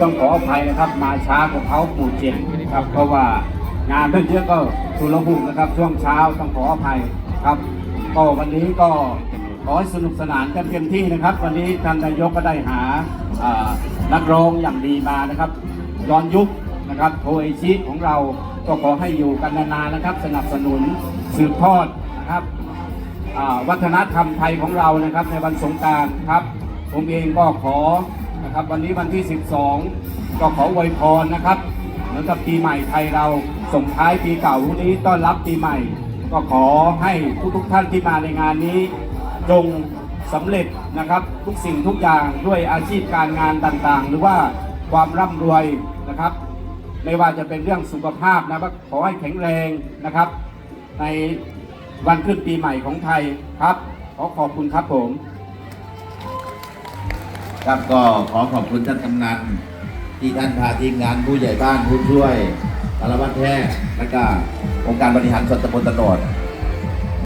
ต้องขออภัยนะครับ มาช้ากว่าเขาหมู่เจ็ดครับ เพราะว่างานเพื่อนเยอะก็ทุรหุกนะครับ ช่วงเช้าต้องขออภัยครับก็วันนี้ก็ขอให้สนุกสนานกันเต็มที่นะครับ วันนี้ท่านนายกก็ได้หานักร้องอย่างดีมานะครับย้อนยุคนะครับโทเอชิของเราก็ขอให้อยู่กันนานๆนะครับ สนับสนุนสืบทอดนะครับวัฒนธรรมไทยของเรานะครับในวันสงกรารครับ ผมเองก็ขอ นะครับ วันนี้วันที่ 12 ก็ขออวยพรนะครับเหมือนกับปีใหม่ไทยเราส่งท้ายปีเก่าวันนี้ต้อนรับปีใหม่ ก็ขอให้ทุกๆท่านที่มาในงานนี้ จงสำเร็จนะครับทุกสิ่งทุกอย่างด้วยอาชีพการงานต่างๆ หรือว่าความร่ำรวยนะครับ ไม่ว่าจะเป็นเรื่องสุขภาพนะครับขอให้แข็งแรงนะครับ ในวันขึ้นปีใหม่ของไทยครับ ขอขอบคุณครับผม ครับก็ขอขอบคุณท่านกำนันที่ท่านพาทีมงานผู้ใหญ่บ้านผู้ช่วยสารวัตรแพทย์และก็องค์การบริหารส่วนตำบลตะโนด